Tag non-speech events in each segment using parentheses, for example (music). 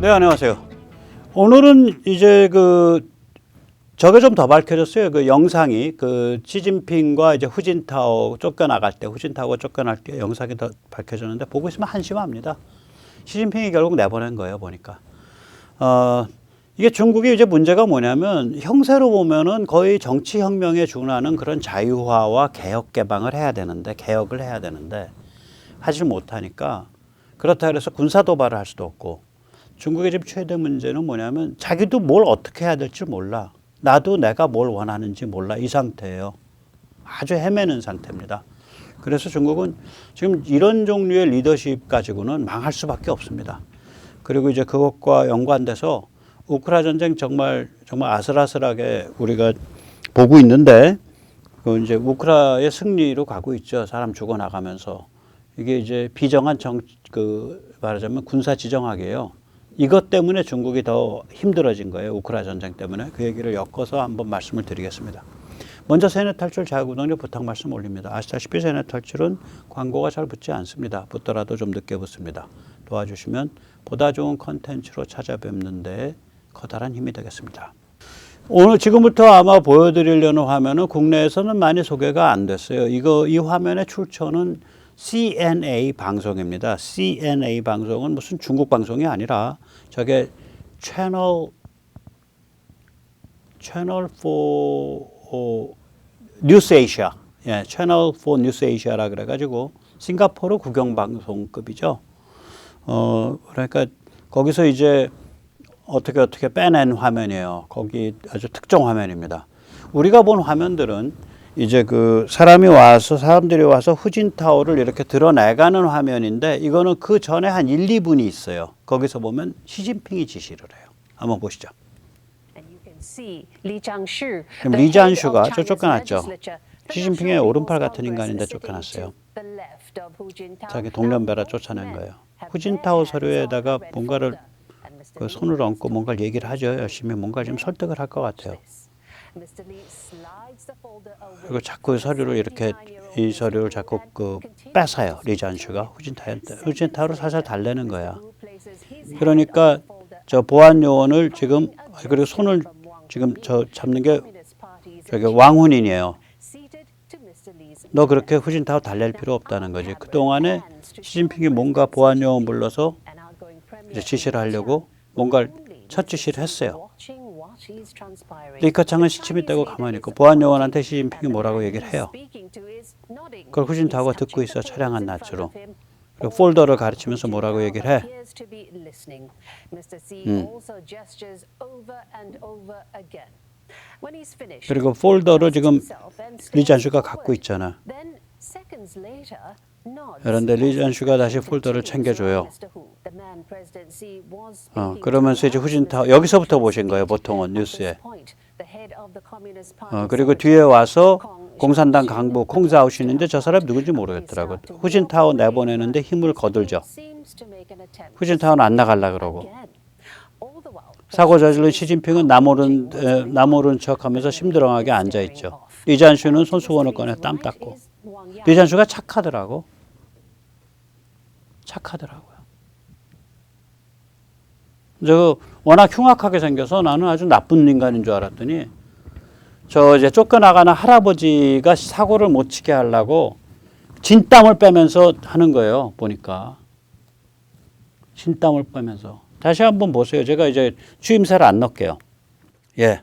네, 안녕하세요. 오늘은 이제 그 저게 좀 더 밝혀졌어요. 그 영상이 그 시진핑과 이제 후진타오 쫓겨나갈 때, 후진타오가 쫓겨날 때 영상이 더 밝혀졌는데 보고 있으면 한심합니다. 시진핑이 결국 내보낸 거예요, 보니까. 어, 이게 중국이 이제 문제가 뭐냐면 형세로 보면은 거의 정치 혁명에 준하는 그런 자유화와 개혁 개방을 해야 되는데 개혁을 해야 되는데 하지 못하니까 그렇다 그래서 군사 도발을 할 수도 없고 중국의 지금 최대 문제는 뭐냐면 자기도 뭘 어떻게 해야 될지 몰라. 나도 내가 뭘 원하는지 몰라. 이 상태예요. 아주 헤매는 상태입니다. 그래서 중국은 지금 이런 종류의 리더십 가지고는 망할 수밖에 없습니다. 그리고 이제 그것과 연관돼서 우크라 전쟁 정말 정말 아슬아슬하게 우리가 보고 있는데 그 이제 우크라의 승리로 가고 있죠. 사람 죽어 나가면서 이게 이제 비정한 정 그 말하자면 군사 지정학이에요. 이것 때문에 중국이 더 힘들어진 거예요. 우크라 전쟁 때문에 그 얘기를 엮어서 한번 말씀을 드리겠습니다. 먼저 세뇌 탈출 자구동료 부탁 말씀 올립니다. 아시다시피 세뇌 탈출은 광고가 잘 붙지 않습니다. 붙더라도 좀 늦게 붙습니다. 도와주시면 보다 좋은 컨텐츠로 찾아뵙는데 커다란 힘이 되겠습니다. 오늘 지금부터 아마 보여드리려는 화면은 국내에서는 많이 소개가 안 됐어요. 이거 이 화면의 출처는 CNA 방송입니다. CNA 방송은 무슨 중국 방송이 아니라 저게 채널 채널 4 어, 뉴스 에이시아. 예, 채널 4 뉴스 에이시아라 그래 가지고 싱가포르 국영 방송급이죠. 어, 그러니까 거기서 이제 어떻게 어떻게 빼낸 화면이에요. 거기 아주 특정 화면입니다. 우리가 본 화면들은 이제 그 사람이 와서 사람들이 와서 후진타오를 이렇게 드러내가는 화면인데 이거는 그 전에 한 1, 2분이 있어요. 거기서 보면 시진핑이 지시를 해요. 한번 보시죠. 그럼 리 장슈가 저 쫓겨났죠. 시진핑의 오른팔 같은 인간인데 쫓겨났어요. 자기 동년배라 쫓아낸 거예요. 후진타오 서류에다가 뭔가를 그 손을 얹고 뭔가를 얘기를 하죠. 열심히 뭔가 좀 설득을 할 것 같아요. 그리고 자꾸 서류를 이렇게 이 서류를 자꾸 그 뺏어요. 리잔슈가 후진타오한테 후진타오를 살살 달래는 거야. 그러니까 저 보안 요원을 지금 그리고 손을 지금 저 잡는 게 저기 왕훈인이에요. 너 그렇게 후진타오 달랠 필요 없다는 거지. 그 동안에 시진핑이 뭔가 보안 요원 불러서 이제 지시를 하려고 뭔가를 첫 지시를 했어요. 리커창은 시침이 떼고 가만히 있고 보안 요원한테 시진핑이 뭐라고 얘기를 해요. 그걸 후진타오가 듣고 있어 차량한 낯으로. 그리고 폴더를 가르치면서 뭐라고 얘기를 해. 음. 그리고 폴더를 지금 리잔슈가 갖고 있잖아. 그런데 리잔슈가 다시 폴더를 챙겨줘요. 어, 그러면서 이제 후진타오 여기서부터 보신 거예요. 보통은 뉴스에. 어, 그리고 뒤에 와서 공산당 강부 콩자오시는데 저 사람 누군지 모르겠더라고. 후진타오 내보내는데 힘을 거들죠. 후진타오는 안 나갈라 그러고. 사고 저지른 시진핑은 나모른 에, 나모른 척하면서 심드렁하게 앉아 있죠. 리잔슈는 손수건을 꺼내 땀 닦고. 리잔슈가 착하더라고. 착하더라고요. 저 워낙 흉악하게 생겨서 나는 아주 나쁜 인간인 줄 알았더니 저 이제 쫓겨나가는 할아버지가 사고를 못 치게 하려고 진땀을 빼면서 하는 거예요. 보니까 진땀을 빼면서 다시 한번 보세요. 제가 이제 추임새를 안 넣을게요. 예.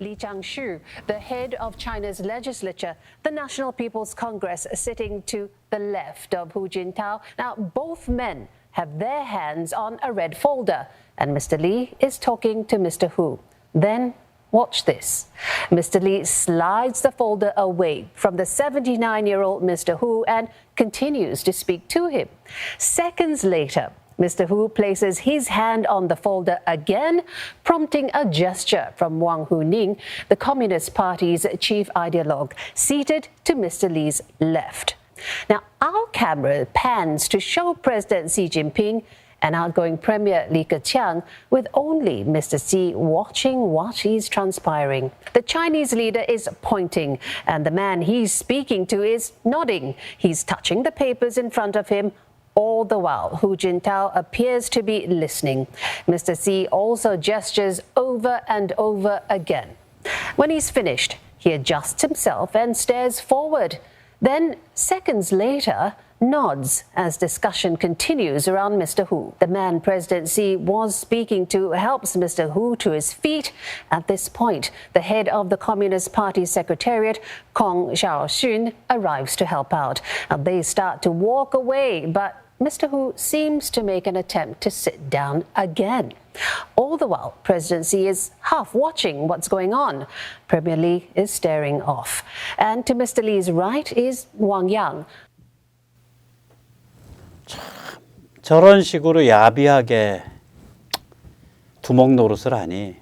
Li Changshu, the head of China's legislature, the National People's Congress, sitting to the left of Hu Jintao. Now, both men have their hands on a red folder, and Mr. Li is talking to Mr. Hu. Then, watch this. Mr. Li slides the folder away from the 79 year old Mr. Hu and continues to speak to him. Seconds later, Mr. Hu places his hand on the folder again, prompting a gesture from Wang Huning, the Communist Party's chief ideologue, seated to Mr. Li's left. Now, our camera pans to show President Xi Jinping and outgoing Premier Li Keqiang with only Mr. Xi watching what is transpiring. The Chinese leader is pointing, and the man he's speaking to is nodding. He's touching the papers in front of him All the while, Hu Jintao appears to be listening. Mr. Xi also gestures over and over again. When he's finished, he adjusts himself and stares forward. Then, seconds later, nods as discussion continues around Mr. Hu. The man President Xi was speaking to helps Mr. Hu to his feet. At this point, the head of the Communist Party Secretariat, Kong Xiaoxun, arrives to help out. Now, they start to walk away, but Mr. Hu seems to make an attempt to sit down again. All the while, President Xi is half watching what's going on. Premier Li is staring off. And to Mr. Li's right is Wang Yang, 저런 식으로 야비하게 두목 노릇을 하니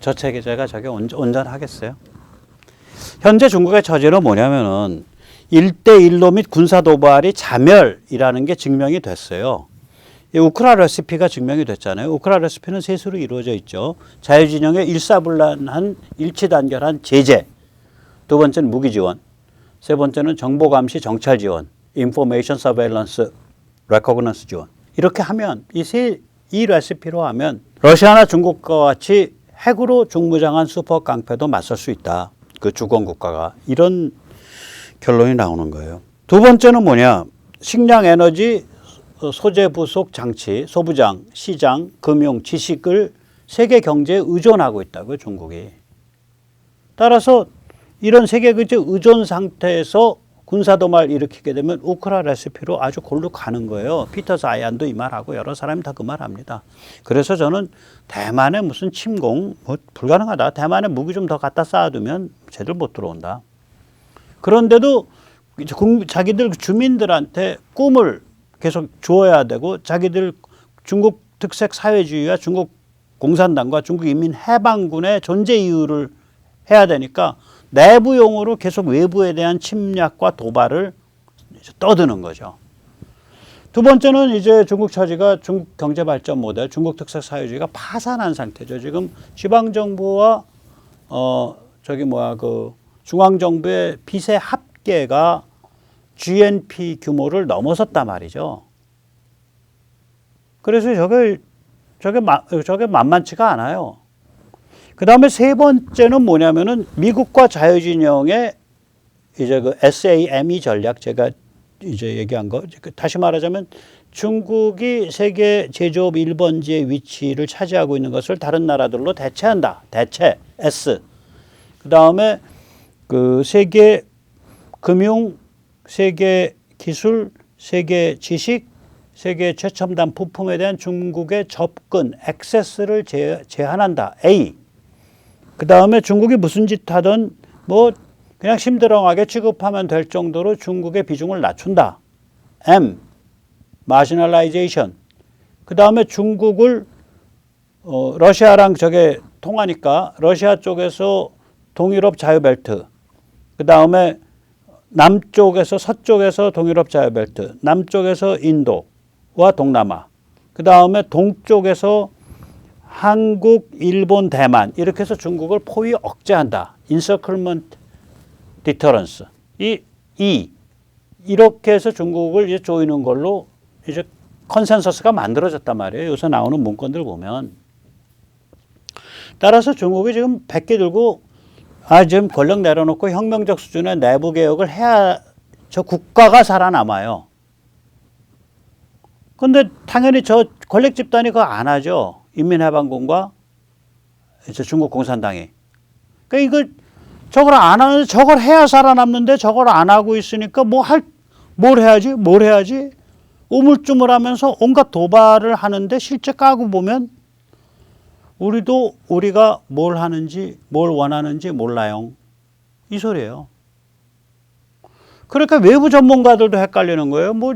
저 체계제가 저게 온전, 온전하겠어요? 현재 중국의 처지는 뭐냐면은 1대1로 및 군사도발이 자멸이라는 게 증명이 됐어요. 이 우크라 레시피가 증명이 됐잖아요. 우크라 레시피는 셋으로 이루어져 있죠. 자유진영의 일사불란한 일치단결한 제재. 두 번째는 무기 지원. 세 번째는 정보 감시 정찰 지원. 인포메이션 서베일런스 레코그넌스 지원. 이렇게 하면 이 세 이 레시피로 하면 러시아나 중국과 같이 핵으로 중무장한 슈퍼 깡패도 맞설 수 있다. 그 주권 국가가 이런 결론이 나오는 거예요. 두 번째는 뭐냐? 식량 에너지 어, 소재 부속 장치, 소부장, 시장, 금융, 지식을 세계 경제에 의존하고 있다고요, 중국이. 따라서 이런 세계 경제 의존 상태에서 군사 도말 일으키게 되면 우크라 레시피로 아주 골로 가는 거예요. 피터 자이안도 이 말하고 여러 사람이 다 그 말합니다. 그래서 저는 대만에 무슨 침공 뭐 불가능하다. 대만에 무기 좀 더 갖다 쌓아두면 쟤들 못 들어온다. 그런데도 자기들 주민들한테 꿈을 계속 주어야 되고 자기들 중국 특색 사회주의와 중국 공산당과 중국 인민 해방군의 존재 이유를 해야 되니까 내부용으로 계속 외부에 대한 침략과 도발을 떠드는 거죠. 두 번째는 이제 중국 처지가 중국 경제 발전 모델, 중국 특색 사회주의가 파산한 상태죠. 지금 지방 정부와 어 저기 뭐야 그 중앙 정부의 빚의 합계가 GNP 규모를 넘어섰단 말이죠. 그래서 저게 저게 마, 저게 만만치가 않아요. 그 다음에 세 번째는 뭐냐면은 미국과 자유진영의 이제 그 SAME 전략 제가 이제 얘기한 거그 다시 말하자면 중국이 세계 제조업 1번지의 위치를 차지하고 있는 것을 다른 나라들로 대체한다. 대체 S. 그 다음에 그 세계 금융, 세계 기술, 세계 지식, 세계 최첨단 부품에 대한 중국의 접근, 액세스를 제, 제한한다. A. 그 다음에 중국이 무슨 짓 하든 뭐 그냥 심드렁하게 취급하면 될 정도로 중국의 비중을 낮춘다. M. 마시널라이제이션. 그 다음에 중국을 어, 러시아랑 저게 통하니까 러시아 쪽에서 동유럽 자유벨트. 그 다음에 남쪽에서 서쪽에서 동유럽 자유벨트, 남쪽에서 인도와 동남아, 그 다음에 동쪽에서 한국, 일본, 대만 이렇게 해서 중국을 포위 억제한다. 인서클먼트 디터런스. 이, 이 이렇게 해서 중국을 이제 조이는 걸로 이제 컨센서스가 만들어졌단 말이에요. 요새 나오는 문건들 보면. 따라서 중국이 지금 100개 들고 아, 지금 권력 내려놓고 혁명적 수준의 내부 개혁을 해야 저 국가가 살아남아요. 근데 당연히 저 권력 집단이 그거 안 하죠. 인민해방군과 이제 중국 공산당이. 그러니까 이걸 저걸 안 하는 저걸 해야 살아남는데 저걸 안 하고 있으니까 뭐 할 뭘 해야지 뭘 해야지 우물쭈물하면서 온갖 도발을 하는데 실제 까고 보면 우리도 우리가 뭘 하는지 뭘 원하는지 몰라요. 이 소리예요. 그러니까 외부 전문가들도 헷갈리는 거예요. 뭐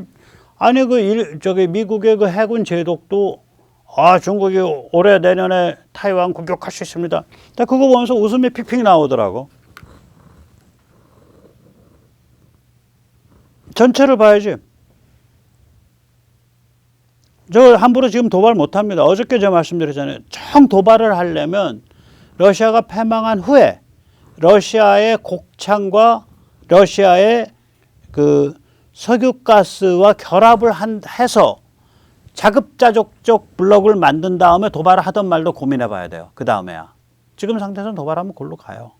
아니 그 일, 저기 미국의 그 해군 제독도 아 중국이 올해 내년에 타이완 공격할 수 있습니다. 그거 보면서 웃음이 픽픽 나오더라고. 전체를 봐야지. 저 함부로 지금 도발 못 합니다. 어저께 제가 말씀드렸잖아요. 정 도발을 하려면 러시아가 패망한 후에 러시아의 곡창과 러시아의 그 석유가스와 결합을 한, 해서 자급자족적 블록을 만든 다음에 도발을 하던 말도 고민해 봐야 돼요. 그 다음에야. 지금 상태에서는 도발하면 골로 가요.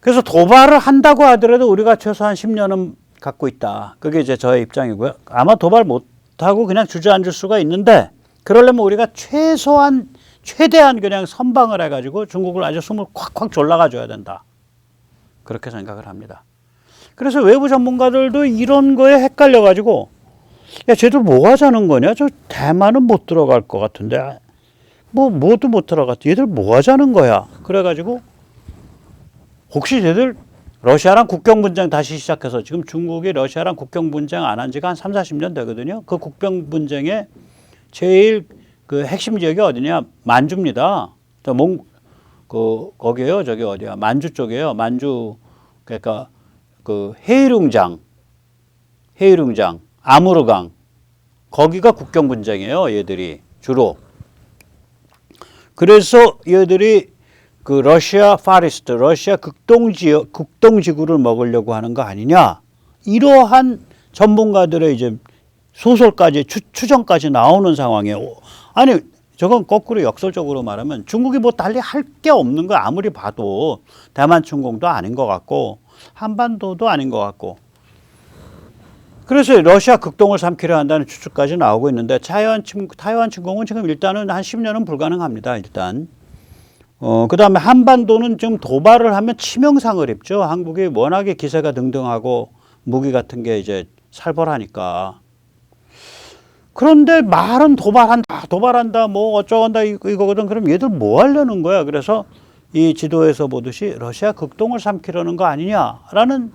그래서 도발을 한다고 하더라도 우리가 최소한 10년은 갖고 있다. 그게 이제 저의 입장이고요. 아마 도발 못하고 그냥 주저앉을 수가 있는데 그러려면 우리가 최소한 최대한 그냥 선방을 해가지고 중국을 아주 숨을 콱콱 졸라가 줘야 된다. 그렇게 생각을 합니다. 그래서 외부 전문가들도 이런 거에 헷갈려가지고 야 쟤들 뭐 하자는 거냐? 저 대만은 못 들어갈 것 같은데 뭐 뭐도 못 들어갔지. 얘들 뭐 하자는 거야? 그래가지고 혹시 쟤들 러시아랑 국경 분쟁 다시 시작해서 지금 중국이 러시아랑 국경 분쟁 안 한 지가 한 3, 40년 되거든요. 그 국경 분쟁의 제일 그 핵심 지역이 어디냐? 만주입니다. 저 몽, 그, 거기에요. 저기 어디야? 만주 쪽이에요. 만주, 그러니까 그 헤이룽장, 헤이룽장, 아무르강. 거기가 국경 분쟁이에요. 얘들이 주로. 그래서 얘들이 그 러시아 파리스트, 러시아 극동 지역, 극동 지구를 먹으려고 하는 거 아니냐? 이러한 전문가들의 이제 소설까지 추, 추정까지 나오는 상황이에요. 아니 저건 거꾸로 역설적으로 말하면 중국이 뭐 달리 할 게 없는 거 아무리 봐도 대만 침공도 아닌 것 같고 한반도도 아닌 것 같고 그래서 러시아 극동을 삼키려 한다는 추측까지 나오고 있는데 타이완 침공은 지금 일단은 한 10년은 불가능합니다. 일단 어 그 다음에 한반도는 지금 도발을 하면 치명상을 입죠. 한국이 워낙에 기세가 등등하고 무기 같은 게 이제 살벌하니까. 그런데 말은 도발한다, 도발한다, 뭐 이거- 이거거든. 그럼 얘들 뭐 하려는 거야? 그래서 이 지도에서 보듯이 러시아 극동을 삼키려는 거 아니냐라는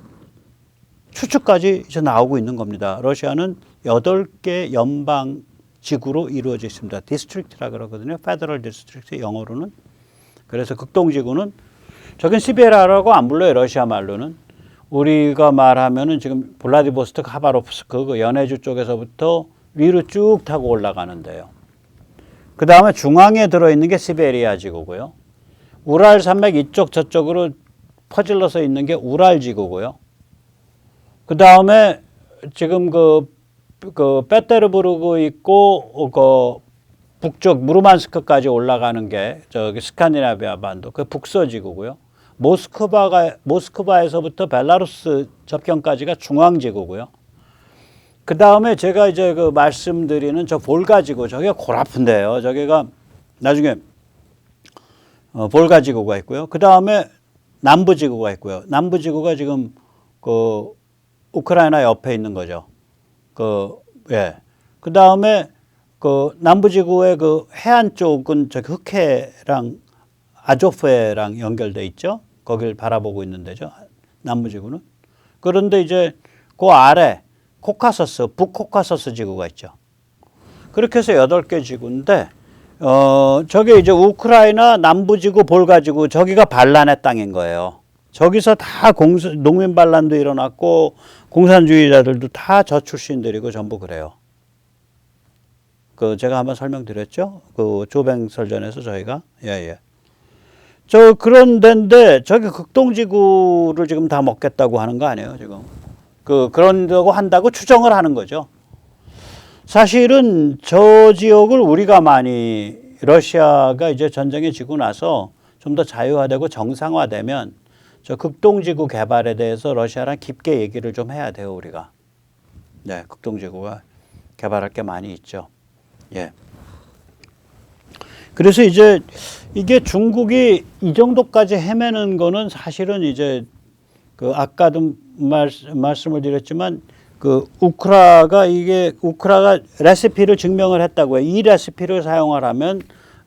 추측까지 이제 나오고 있는 겁니다. 러시아는 여덟 개 연방 지구로 이루어져 있습니다. 디스트릭트라 그러거든요. 페더럴 디스트릭트 영어로는. 그래서 극동 지구는 저긴 시베리아라고 안 불러요. 러시아 말로는. 우리가 말하면은 지금 블라디보스토크 하바롭스크 그 연해주 쪽에서부터 위로 쭉 타고 올라가는데요. 그 다음에 중앙에 들어있는 게 시베리아 지구고요. 우랄 산맥 이쪽 저쪽으로 퍼질러서 있는 게 우랄 지구고요. 그 다음에 지금 그, 그, 페테르부르크 있고, 어, 그, 북쪽 무르만스크까지 올라가는 게 저기 스칸디나비아 반도, 그 북서지구고요. 모스크바가, 모스크바에서부터 벨라루스 접경까지가 중앙지구고요. 그 다음에 제가 이제 그 말씀드리는 저 볼가지구, 저기가 골아픈데요. 저기가 나중에 어, 볼가지구가 있고요. 그 다음에 남부지구가 있고요. 남부지구가 지금 그 우크라이나 옆에 있는 거죠. 그, 예. 그 다음에 그 남부지구의 그 해안 쪽은 저기 흑해랑 아조프해랑 연결돼 있죠. 거길 바라보고 있는 데죠. 남부지구는. 그런데 이제 그 아래 코카서스, 북코카서스 지구가 있죠. 그렇게 해서 여덟 개 지구인데 어 저게 이제 우크라이나 남부지구 볼가지구 저기가 반란의 땅인 거예요. 저기서 다 공수, 농민 반란도 일어났고 공산주의자들도 다 저 출신들이고 전부 그래요. 그 제가 한번 설명드렸죠. 그 조뱅설전에서 저희가 예 예. 저 그런 데인데 저기 극동지구를 지금 다 먹겠다고 하는 거 아니에요 지금. 그 그런다고 한다고 추정을 하는 거죠. 사실은 저 지역을 우리가 많이 러시아가 이제 전쟁에 지고 나서 좀 더 자유화되고 정상화되면 저 극동지구 개발에 대해서 러시아랑 깊게 얘기를 좀 해야 돼요 우리가. 네, 극동지구가 개발할 게 많이 있죠. 예. 그래서 이제 이게 중국이 이 정도까지 헤매는 거는 사실은 이제 그 아까도 말, 말씀을 드렸지만 그 우크라가 이게 우크라가 레시피를 증명을 했다고 요. 이 레시피를 사용하라면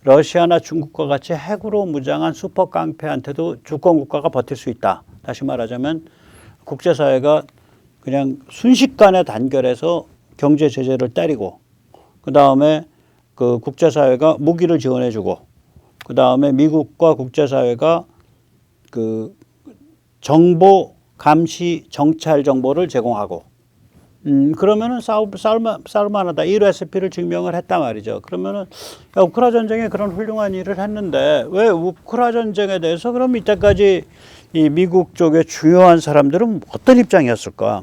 러시아나 중국과 같이 핵으로 무장한 슈퍼 깡패한테도 주권 국가가 버틸 수 있다. 다시 말하자면 국제사회가 그냥 순식간에 단결해서 경제 제재를 때리고 그 다음에 그 국제사회가 무기를 지원해주고 그 다음에 미국과 국제사회가 그 정보 감시 정찰 정보를 제공하고 음 그러면은 싸울 싸울만 싸울만하다 이 레시피를 증명을 했단 말이죠. 그러면은 야, 우크라 전쟁에 그런 훌륭한 일을 했는데 왜 우크라 전쟁에 대해서 그럼 이때까지 이 미국 쪽의 주요한 사람들은 어떤 입장이었을까?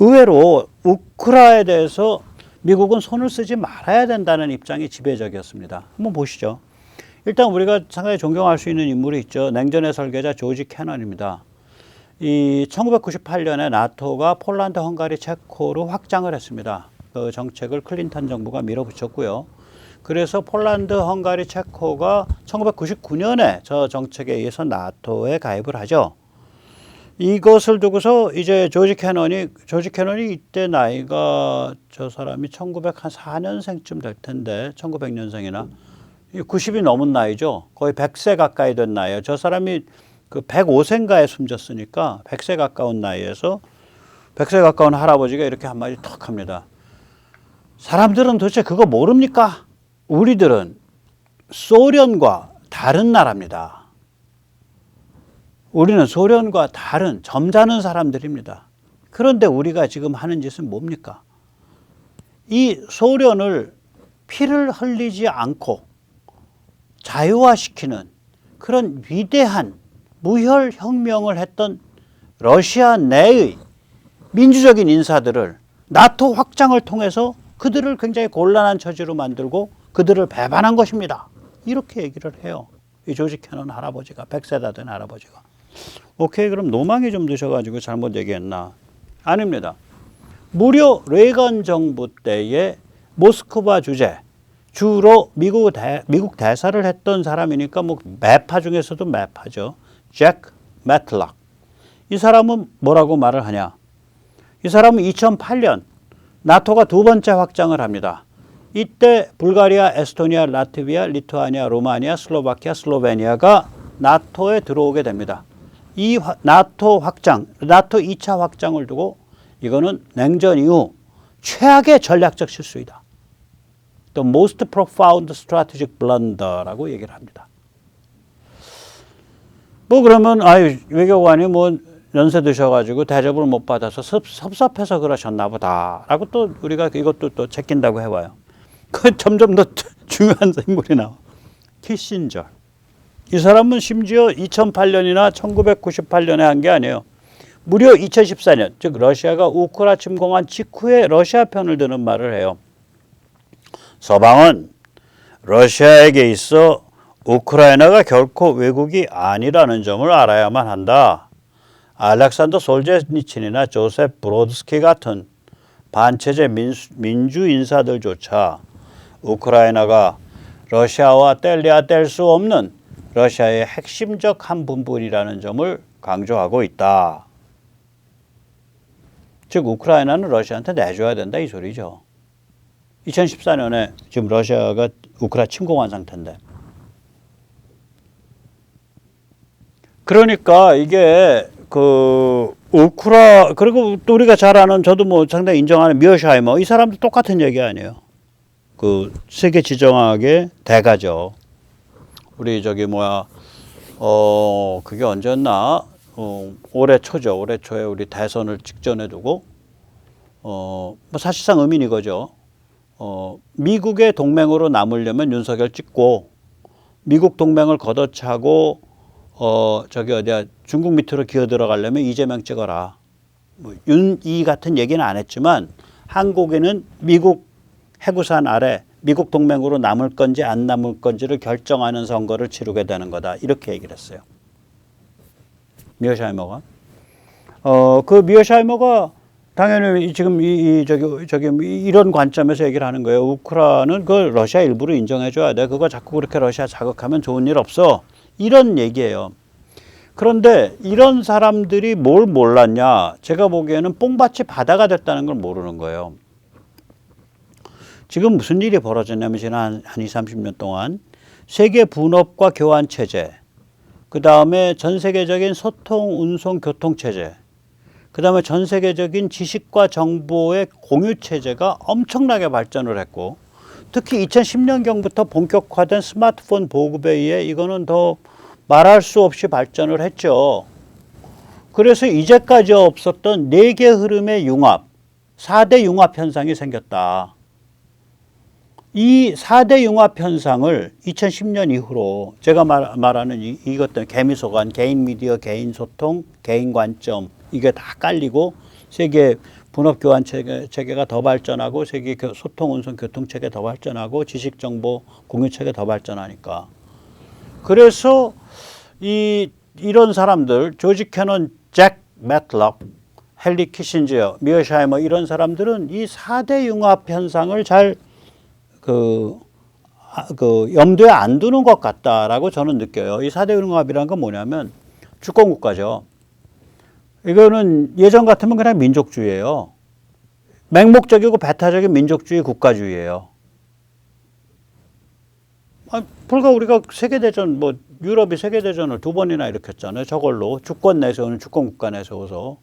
의외로 우크라에 대해서 미국은 손을 쓰지 말아야 된다는 입장이 지배적이었습니다. 한번 보시죠. 일단 우리가 상당히 존경할 수 있는 인물이 있죠. 냉전의 설계자 조지 캐넌입니다. 이 1998년에 나토가 폴란드, 헝가리, 체코로 확장을 했습니다. 그 정책을 클린턴 정부가 밀어붙였고요. 그래서 폴란드, 헝가리, 체코가 1999년에 저 정책에 의해서 나토에 가입을 하죠. 이것을 두고서 이제 조지 캐넌이 조지 캐넌이 이때 나이가 저 사람이 1904년생쯤 될 텐데 1900년생이나 90이 넘은 나이죠. 거의 100세 가까이 된 나이에요. 저 사람이 그 105세인가에 숨졌으니까 100세 가까운 나이에서 100세 가까운 할아버지가 이렇게 한마디 턱 합니다. 사람들은 도대체 그거 모릅니까? 우리들은 소련과 다른 나라입니다. 우리는 소련과 다른 점잖은 사람들입니다. 그런데 우리가 지금 하는 짓은 뭡니까? 이 소련을 피를 흘리지 않고 자유화시키는 그런 위대한 무혈 혁명을 했던 러시아 내의 민주적인 인사들을 나토 확장을 통해서 그들을 굉장히 곤란한 처지로 만들고 그들을 배반한 것입니다. 이렇게 얘기를 해요. 이 조지 캐논 할아버지가 100세다 된 할아버지가. 오케이 그럼 노망이 좀 드셔가지고 잘못 얘기했나? 아닙니다. 무려 레이건 정부 때에 모스크바 주재 주로 미국 대, 미국 대사를 했던 사람이니까 뭐 매파 중에서도 매파죠. 잭 매틀락. 이 사람은 뭐라고 말을 하냐? 이 사람은 2008년 나토가 두 번째 확장을 합니다. 이때 불가리아, 에스토니아, 라트비아, 리투아니아, 로마니아, 슬로바키아, 슬로베니아가 나토에 들어오게 됩니다. 이 화- 나토 확장, 나토 2차 확장을 두고 이거는 냉전 이후 최악의 전략적 실수이다. The most profound strategic blunder라고 얘기를 합니다. 뭐 그러면 아유 외교관이 뭐 연세 드셔가지고 대접을 못 받아서 섭, 섭섭해서 그러셨나 보다라고 또 우리가 이것도 또 제낀다고 해봐요. 그 점점 더 (laughs) 중요한 인물이 나와. 키신저. 이 사람은 심지어 2008년이나 1998년에 한 게 아니에요. 무려 2014년, 즉 러시아가 우크라 침공한 직후에 러시아 편을 드는 말을 해요. 서방은 러시아에게 있어 우크라이나가 결코 외국이 아니라는 점을 알아야만 한다. 알렉산더 솔제니친이나 조셉 브로드스키 같은 반체제 민수, 민주 인사들조차 우크라이나가 러시아와 뗄래야 뗄 수 없는 러시아의 핵심적 한 부분이라는 점을 강조하고 있다. 즉 우크라이나는 러시아한테 내줘야 된다 이 소리죠. 2014년에 지금 러시아가 우크라 침공한 상태인데. 그러니까 이게 그 우크라 그리고 또 우리가 잘 아는 저도 뭐 상당히 인정하는 미어샤이머 이 사람도 똑같은 얘기 아니에요. 그 세계 지정학의 대가죠. 우리 저기 뭐야 어 그게 언제였나 어 올해 초죠. 올해 초에 우리 대선을 직전에 두고 어 뭐 사실상 의미는 이거죠. 어 미국의 동맹으로 남으려면 윤석열 찍고 미국 동맹을 걷어차고 어 저기 어디야 중국 밑으로 기어 들어가려면 이재명 찍어라. 뭐 윤 이 같은 얘기는 안 했지만 한국에는 미국 해구산 아래 미국 동맹으로 남을 건지 안 남을 건지를 결정하는 선거를 치르게 되는 거다. 이렇게 얘기를 했어요. 미어샤이머가. 어, 그 미어샤이머가 당연히 지금 이, 이 저기 저기 이런 관점에서 얘기를 하는 거예요. 우크라는 그 러시아 일부를 인정해 줘야 돼. 그거 자꾸 그렇게 러시아 자극하면 좋은 일 없어. 이런 얘기예요. 그런데 이런 사람들이 뭘 몰랐냐? 제가 보기에는 뽕밭이 바다가 됐다는 걸 모르는 거예요. 지금 무슨 일이 벌어졌냐면 지난 한 2, 30년 동안 세계 분업과 교환 체제, 그 다음에 전 세계적인 소통, 운송, 교통 체제, 그 다음에 전 세계적인 지식과 정보의 공유 체제가 엄청나게 발전을 했고, 특히 2010년경부터 본격화된 스마트폰 보급에 의해 이거는 더 말할 수 없이 발전을 했죠. 그래서 이제까지 없었던 네 개 흐름의 융합, 4대 융합 현상이 생겼다. 이 4대 융합 현상을 2010년 이후로 제가 말, 말하는 이, 이것들 개미 소관, 개인 미디어, 개인 소통, 개인 관점 이게 다 깔리고 세계 분업 교환 체계, 체계가 더 발전하고 세계 교- 소통 운송 교통 체계 더 발전하고 지식 정보 공유 체계 더 발전하니까. 그래서 이 이런 사람들 조지 캐논, 잭 매틀럭, 헨리 키신저어, 미어샤이머 이런 사람들은 이 4대 융합 현상을 잘 그, 아, 그 염두에 안 두는 것 같다라고 저는 느껴요. 이 4대 융합이라는 건 뭐냐면 주권 국가죠. 이거는 예전 같으면 그냥 민족주의예요. 맹목적이고 배타적인 민족주의 국가주의예요. 아, 불과 우리가 세계대전 뭐 유럽이 세계대전을 두 번이나 일으켰잖아요. 저걸로 주권 내세우는 주권 국가 내세워서.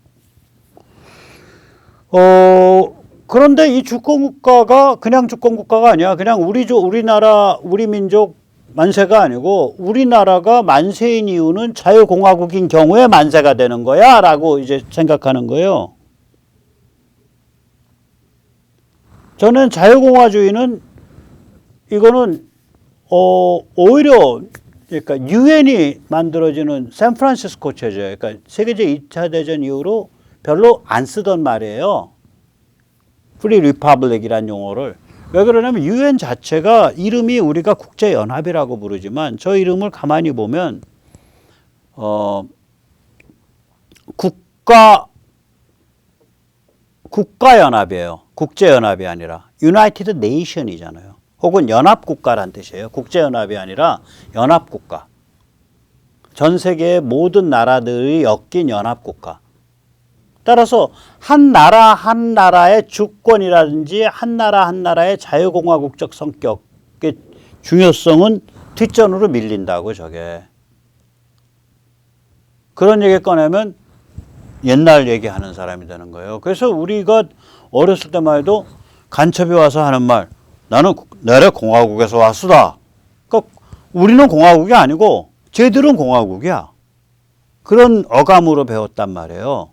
어 그런데 이 주권 국가가 그냥 주권 국가가 아니야. 그냥 우리 조 우리나라 우리 민족 만세가 아니고 우리나라가 만세인 이유는 자유공화국인 경우에 만세가 되는 거야 라고 이제 생각하는 거예요. 저는 자유공화주의는 이거는 어 오히려 그러니까 유엔이 만들어지는 샌프란시스코 체제, 그러니까 세계제 2차 대전 이후로 별로 안 쓰던 말이에요. 프리 리퍼블릭이란 용어를 왜 그러냐면 유엔 자체가 이름이 우리가 국제 연합이라고 부르지만 저 이름을 가만히 보면 어 국가 국가 연합이에요. 국제 연합이 아니라 유나이티드 네이션이잖아요. 혹은 연합 국가란 뜻이에요. 국제 연합이 아니라 연합 국가. 전 세계의 모든 나라들이 엮인 연합 국가. 따라서 한 나라 한 나라의 주권이라든지 한 나라 한 나라의 자유공화국적 성격의 중요성은 뒷전으로 밀린다고 저게. 그런 얘기 꺼내면 옛날 얘기하는 사람이 되는 거예요. 그래서 우리가 어렸을 때만 해도 간첩이 와서 하는 말, 나는 내래 공화국에서 왔수다. 그러니까 우리는 공화국이 아니고 쟤들은 공화국이야. 그런 어감으로 배웠단 말이에요.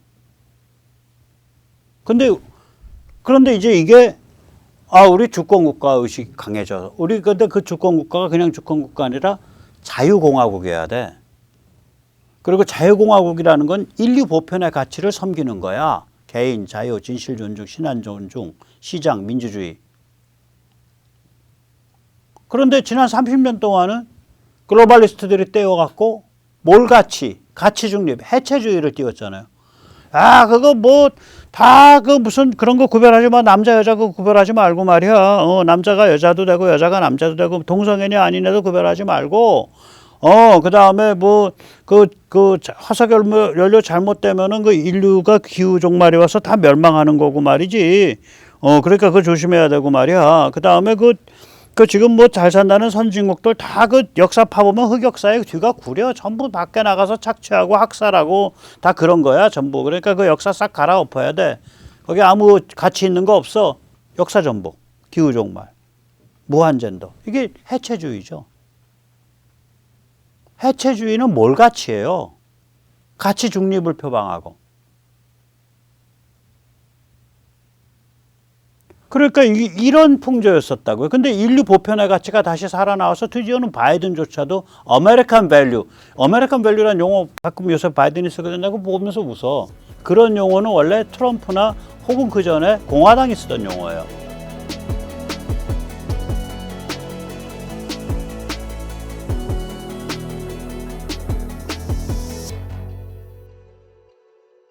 근데 그런데 이제 이게 아 우리 주권 국가 의식 강해져. 우리 근데 그 주권 국가가 그냥 주권 국가 아니라 자유공화국이어야 돼. 그리고 자유공화국이라는 건 인류 보편의 가치를 섬기는 거야. 개인, 자유, 진실 존중, 신한 존중, 시장, 민주주의. 그런데 지난 30년 동안은 글로벌리스트들이 떼어갖고 몰 가치, 가치 중립, 해체주의를 띄웠잖아요. 아, 그거 뭐, 다 그 무슨 그런 거 구별하지 마. 남자, 여자 그 구별하지 말고 말이야. 어, 남자가 여자도 되고, 여자가 남자도 되고, 동성애니 아니냐도 구별하지 말고, 어, 그 다음에 뭐, 그, 그 화석연료 연료 잘못되면은 그 인류가 기후 종말이 와서 다 멸망하는 거고 말이지. 어, 그러니까 그거 조심해야 되고 말이야. 그 다음에 그, 그 지금 뭐 잘 산다는 선진국들 다 그 역사 파보면 흑역사의 뒤가 구려. 전부 밖에 나가서 착취하고 학살하고 다 그런 거야 전부. 그러니까 그 역사 싹 갈아엎어야 돼. 거기 아무 가치 있는 거 없어. 역사 전부 기후 종말 무한젠더. 이게 해체주의죠. 해체주의는 뭘 가치예요? 가치 중립을 표방하고 그러니까 이, 이런 풍조였었다고요. 근데 인류 보편의 가치가 다시 살아나와서 드디어는 바이든조차도 아메리칸 밸류, 아메리칸 밸류란 용어 가끔 요새 바이든이 쓰게 된다고 보면서 웃어. 그런 용어는 원래 트럼프나 혹은 그 전에 공화당이 쓰던 용어예요.